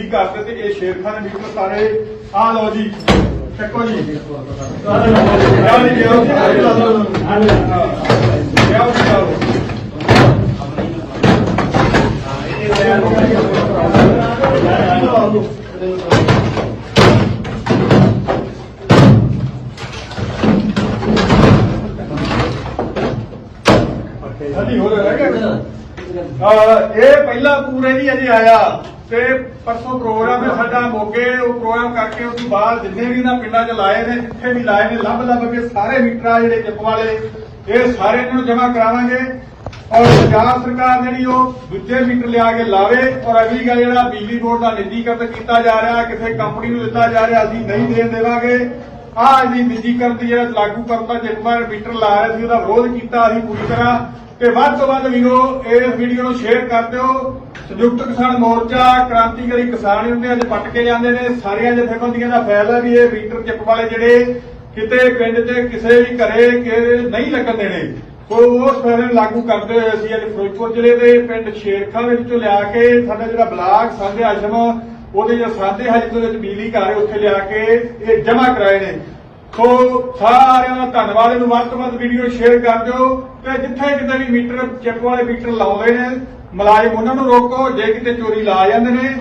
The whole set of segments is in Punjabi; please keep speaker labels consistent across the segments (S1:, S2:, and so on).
S1: ਬਿਜਲੀ ਘਰ ਤੇ ਇਹ ਸ਼ੇਰਖਾਨ ਦੇ ਮੀਟਰ ਸਾਰੇ ਆ ਲਓ ਜੀ, ਚੱਕੋ ਜੀ। ਲਿਆਓ ਜੀ ਲਿਆਓ ਜੀ ਹਾਂ। ਲਿਆਓ ਜੀ। ਲਿਆਓ ਹਾਂਜੀ, ਹੋਰ ਰਹਿ ਗਿਆ ਅਹ, ਇਹ ਪਹਿਲਾ ਪੂਰੇ ਨਹੀਂ ਅਜੇ ਆਇਆ। ਤੇ ਪਰਸੋਂ ਪ੍ਰੋਗਰਾਮ ਹੈ ਸਾਡਾ, ਮੋਗੇ ਉਹ ਪ੍ਰੋਗਰਾਮ ਕਰਕੇ ਉਸ ਤੋਂ ਬਾਅਦ ਜਿੰਨੇ ਵੀ ਨਾ ਪਿੰਡਾਂ 'ਚ ਲਾਏ ਨੇ, ਜਿੱਥੇ ਵੀ ਲਾਏ ਨੇ ਲੱਭ ਲੱਭ ਕੇ ਸਾਰੇ ਮੀਟਰ ਆ ਜਿਹੜੇ ਚਿੱਪ ਵਾਲੇ, ਇਹ ਸਾਰੇ ਇਹਨਾਂ ਨੂੰ ਜਮ੍ਹਾਂ ਕਰਾਵਾਂਗੇ। ਔਰ ਪੰਜਾਬ ਸਰਕਾਰ ਜਿਹੜੀ ਉਹ ਦੂਜੇ ਮੀਟਰ ਲਿਆ ਕੇ ਲਾਵੇ, ਔਰ ਅਗਲੀ ਗੱਲ ਜਿਹੜਾ ਬਿਜਲੀ ਬੋਰਡ ਦਾ ਨਿੱਜੀਕਰਨ ਕੀਤਾ ਜਾ ਰਿਹਾ, ਕਿਸੇ ਕੰਪਨੀ ਨੂੰ ਦਿੱਤਾ ਜਾ ਰਿਹਾ, ਅਸੀਂ ਨਹੀਂ ਦੇਣ ਦੇਵਾਂਗੇ। ਆਹ ਅਸੀਂ ਨਿੱਜੀਕਰਨ ਦੀ ਜਿਹੜਾ ਲਾਗੂ ਕਰਨ ਦਾ ਜਿੰਮਾ ਮੀਟਰ ਲਾ ਰਹੇ ਸੀ, ਉਹਦਾ ਵਿਰੋਧ ਕੀਤਾ ਅਸੀਂ ਪੂਰੀ ਤਰ੍ਹਾਂ। ਤੇ ਵੱਧ ਤੋਂ ਵੱਧ ਵੀਰੋ ਇਸ ਵੀਡੀਓ ਨੂੰ ਸ਼ੇਅਰ ਕਰ ਦਿਓ। ਸੰਯੁਕਤ ਕਿਸਾਨ ਮੋਰਚਾ, ਕ੍ਰਾਂਤੀਕਾਰੀ ਕਿਸਾਨ ਯੂਨੀਅਨ ਅੱਜ ਪੱਟ ਕੇ ਜਾਂਦੇ ਨੇ। ਸਾਰੀਆਂ ਜਥੇਬੰਦੀਆਂ ਦਾ ਫੈਸਲਾ ਵੀ ਇਹ ਮੀਟਰ ਚਿੱਪ ਵਾਲੇ ਜਿਹੜੇ ਕਿਤੇ ਪਿੰਡ 'ਚ ਕਿਸੇ ਵੀ ਘਰੇ ਕਿ ਨਹੀਂ ਲੱਗਣ ਦੇਣੇ। ਸੋ ਉਸ ਫੈਸਲੇ ਨੂੰ ਲਾਗੂ ਕਰਦੇ ਹੋਏ ਅਸੀਂ ਅੱਜ ਫਿਰੋਜ਼ਪੁਰ ਜ਼ਿਲ੍ਹੇ ਦੇ ਪਿੰਡ ਸ਼ੇਰਖਾਂ ਦੇ ਵਿੱਚੋਂ ਲਿਆ ਕੇ ਸਾਡਾ ਜਿਹੜਾ ਬਲਾਕ ਸਾਂਝੇ ਆਸ਼ਰਮ, ਉਹਦੇ ਜਿਹੜਾ ਸਾਂਝੇ ਹਜਮ ਦੇ ਵਿੱਚ ਬਿਜਲੀ ਘਰ ਹੈ, ਉੱਥੇ ਲਿਆ ਕੇ ਇਹ ਜਮ੍ਹਾਂ ਕਰਾਏ ਨੇ। ਸੋ ਸਾਰਿਆਂ ਦਾ ਧੰਨਵਾਦ। ਇਹਨੂੰ ਵੱਧ ਤੋਂ ਵੱਧ ਵੀਡੀਓ ਸ਼ੇਅਰ ਕਰ ਦਿਓ। ਤੇ ਜਿੱਥੇ ਕਿਤੇ ਵੀ ਮੀਟਰ, ਚਿੱਪ ਵਾਲੇ ਮੀਟਰ ਲਾਉਂਦੇ ਨੇ, ਮੁਲਾਜ਼ਮ ਉਹਨਾਂ ਨੂੰ ਰੋਕੋ। ਜੇ ਕਿਤੇ ਚੋਰੀ ਲਾ ਜਾਂਦੇ ਨੇ,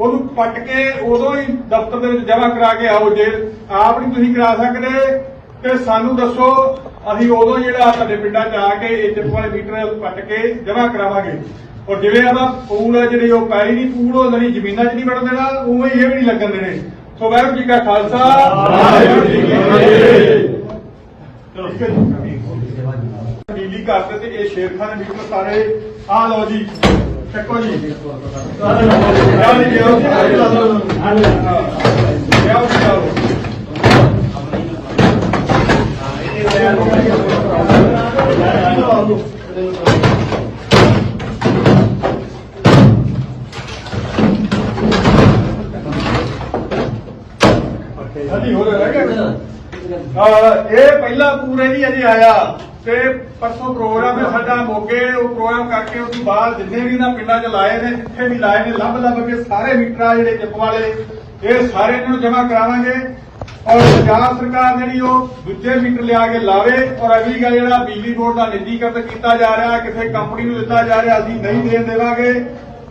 S1: ਉਹਨੂੰ ਪੱਟ ਕੇ ਉਦੋਂ ਹੀ ਦਫ਼ਤਰ ਦੇ ਵਿੱਚ ਜਮ੍ਹਾਂ ਕਰਾ ਕੇ ਆਓ ਜੇ ਆਪ ਨਹੀਂ ਤੁਸੀਂ ਕਰਾ ਸਕਦੇ। ਤੇ ਸਾਨੂੰ ਦੱਸੋ, ਅਸੀਂ ਉਦੋਂ ਜਿਹੜਾ ਤੁਹਾਡੇ ਪਿੰਡਾਂ 'ਚ ਆ ਕੇ ਇਹ ਚਿੱਪ ਵਾਲੇ ਮੀਟਰ ਪੱਟ ਕੇ ਜਮ੍ਹਾਂ ਕਰਾਵਾਂਗੇ। ਔਰ ਜਿਵੇਂ ਆਦਾ ਪੂਲ ਆ ਜਿਹੜੀ ਉਹ ਪੈਲੀ ਨਹੀਂ, ਪੂਲ ਉਹ ਨਹੀਂ ਜ਼ਮੀਨਾਂ 'ਚ ਨਹੀਂ ਵੜਨ ਦੇਣਾ, ਉਵੇਂ ਹੀ ਇਹ ਵੀ ਨਹੀਂ ਲੱਗਣ ਦੇਣੇ। ਸੋ ਵਾਹਿਗੁਰੂ ਜੀ ਕਾ ਖਾਲਸਾ। ਵਾਹਿਗੁਰੂ ਜੀ ਕੀ ਫਤਿਹ ਚਲੋ ਠੀਕ ਹੈ ਜੀ ਬਿਜਲੀ ਘਰ ਤੇ ਤੇ ਇਹ ਸ਼ੇਰਖਾਨ ਦੇ ਮੀਟਰ ਸਾਰੇ। ਆ ਲਓ ਜੀ, ਚੱਕੋ ਜੀ। ਲਿਆਓ ਜੀ ਲਿਆਓ ਜੀ ਹਾਂ। ਲਿਆਓ ਜੀ। ਲਿਆਓ ਹਾਂਜੀ ਹੋਰ ਰਹਿ ਗਿਆ ਅਹ ਇਹ ਪਹਿਲਾ ਪੂਰੇ ਨਹੀਂ ਅਜੇ ਆਇਆ। ਤੇ ਪਰਸੋਂ ਪ੍ਰੋਗਰਾਮ ਹੈ ਸਾਡਾ ਮੋਗੇ ਉਹ ਪ੍ਰੋਗਰਾਮ ਕਰਕੇ ਉਸ ਤੋਂ ਬਾਅਦ ਜਿੰਨੇ ਵੀ ਨਾ ਪਿੰਡਾਂ 'ਚ ਲਾਏ ਨੇ ਜਿੱਥੇ ਵੀ ਲਾਏ ਨੇ ਲੱਭ ਲੱਭ ਕੇ ਸਾਰੇ ਮੀਟਰ ਆ ਜਿਹੜੇ ਚਿੱਪ ਵਾਲੇ ਇਹ ਸਾਰੇ ਇਹਨਾਂ ਨੂੰ ਜਮ੍ਹਾਂ ਕਰਾਵਾਂਗੇ। ਔਰ ਪੰਜਾਬ ਸਰਕਾਰ ਜਿਹੜੀ ਉਹ ਦੂਜੇ ਮੀਟਰ ਲਿਆ ਕੇ ਲਾਵੇ ਔਰ ਅਗਲੀ ਗੱਲ ਜਿਹੜਾ ਬਿਜਲੀ ਬੋਰਡ ਦਾ ਨਿੱਜੀਕਰਨ ਕੀਤਾ ਜਾ ਰਿਹਾ ਕਿਸੇ ਕੰਪਨੀ ਨੂੰ ਦਿੱਤਾ ਜਾ ਰਿਹਾ ਅਸੀਂ ਨਹੀਂ ਦੇਣ ਦੇਵਾਂਗੇ।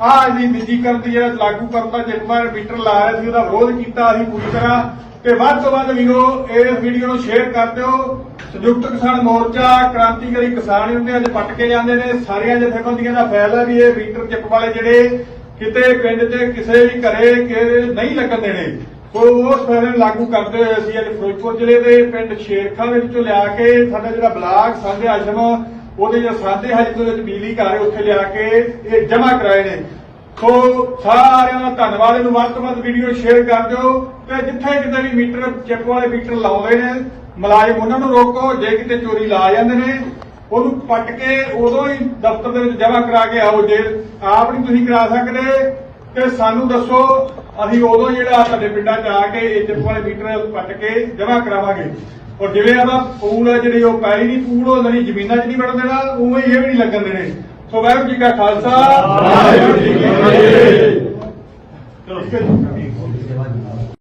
S1: ਆਹ ਅਸੀਂ ਨਿੱਜੀਕਰਨ ਦੀ ਜਿਹੜਾ ਲਾਗੂ ਕਰਨ ਦਾ ਜਿੰਮਾ ਮੀਟਰ ਲਾ ਰਹੇ ਸੀ, ਉਹਦਾ ਵਿਰੋਧ ਕੀਤਾ ਅਸੀਂ ਪੂਰੀ ਤਰ੍ਹਾਂ। ਤੇ ਵੱਧ ਤੋਂ ਵੱਧ ਵੀਰੋ ਇਸ ਵੀਡੀਓ ਨੂੰ ਸ਼ੇਅਰ ਕਰ ਦਿਓ। ਸੰਯੁਕਤ ਕਿਸਾਨ ਮੋਰਚਾ, ਕ੍ਰਾਂਤੀਕਾਰੀ ਕਿਸਾਨ ਯੂਨੀਅਨ ਅੱਜ ਪੱਟ ਕੇ ਜਾਂਦੇ ਨੇ। ਸਾਰੀਆਂ ਜਥੇਬੰਦੀਆਂ ਦਾ ਫੈਸਲਾ ਵੀ ਇਹ ਮੀਟਰ ਚਿੱਪ ਵਾਲੇ ਜਿਹੜੇ ਕਿਤੇ ਪਿੰਡ 'ਚ ਕਿਸੇ ਵੀ ਘਰੇ ਕਿ ਨਹੀਂ ਲੱਗਣ ਦੇਣੇ। ਸੋ ਉਸ ਫੈਸਲੇ ਲਾਗੂ ਕਰਦੇ ਹੋਏ ਅਸੀਂ ਅੱਜ ਫਿਰੋਜ਼ਪੁਰ ਜ਼ਿਲ੍ਹੇ ਦੇ ਪਿੰਡ ਸ਼ੇਰਖਾਂ ਦੇ ਵਿੱਚੋਂ ਲਿਆ ਕੇ ਸਾਡਾ ਜਿਹੜਾ ਬਲਾਕ ਸਾਂਝੇ ਆਸ਼ਰਮ ਉਹਦੇ ਜਿਹੜਾ ਸਾਂਝੇ ਹੱਜ ਦੇ ਵਿੱਚ ਬਿਜਲੀ ਘਰ ਹੈ, ਉੱਥੇ ਲਿਆ ਕੇ ਇਹ ਜਮ੍ਹਾਂ ਕਰਾਏ ਨੇ। ਸੋ ਸਾਰਿਆਂ ਦਾ ਧੰਨਵਾਦ, ਇਹਨੂੰ ਵੱਧ ਵੀਡੀਓ ਸ਼ੇਅਰ ਕਰ ਦਿਓ ਤੇ ਜਿੱਥੇ ਕਿਤੇ ਵੀ ਮੀਟਰ ਚਿੱਪ ਵਾਲੇ ਮੀਟਰ ਲਾਉਂਦੇ ਨੇ, ਮੁਲਾਜ਼ਮ ਉਹਨਾਂ ਨੂੰ ਰੋਕੋ, ਜੇ ਕਿਤੇ ਚੋਰੀ ਲਾ ਜਾਂਦੇ ਨੇ, ਉਹਨੂੰ ਪੱਟ ਕੇ ਉਦੋਂ ਹੀ ਦਫ਼ਤਰ ਦੇ ਵਿੱਚ ਜਮ੍ਹਾਂ ਕਰਾ ਕੇ ਆਓ ਜੇ ਆਪ ਨਹੀਂ ਤੁਸੀਂ ਕਰਾ ਸਕਦੇ, ਤੇ ਸਾਨੂੰ ਦੱਸੋ, ਅਸੀਂ ਉਦੋਂ ਜਿਹੜਾ ਸਾਡੇ ਪਿੰਡਾਂ 'ਚ ਆ ਕੇ ਇਹ ਚਿੱਪ ਵਾਲੇ ਮੀਟਰ ਪੱਟ ਕੇ ਜਮ੍ਹਾਂ ਕਰਾਵਾਂਗੇ। ਔਰ ਜਿਵੇਂ ਆਪਾਂ ਪੂਲ ਆ ਜਿਹੜੀ ਉਹ ਪੈ ਨਹੀਂ ਪੂਲ ਉਹ ਨਹੀਂ ਜ਼ਮੀਨਾਂ 'ਚ ਨਹੀਂ ਵੜਨ ਦੇਣਾ ਉਵੇਂ ਇਹ ਵੀ ਨਹੀਂ ਲੱਗਣ ਦੇਣੇ। ਸੋ ਵਾਹਿਗੁਰੂ ਜੀ ਕਾ ਖਾਲਸਾ। ਵਾਹਿਗੁਰੂ ਜੀ ਕੀ ਫਤਿਹ। ਚਲੋ।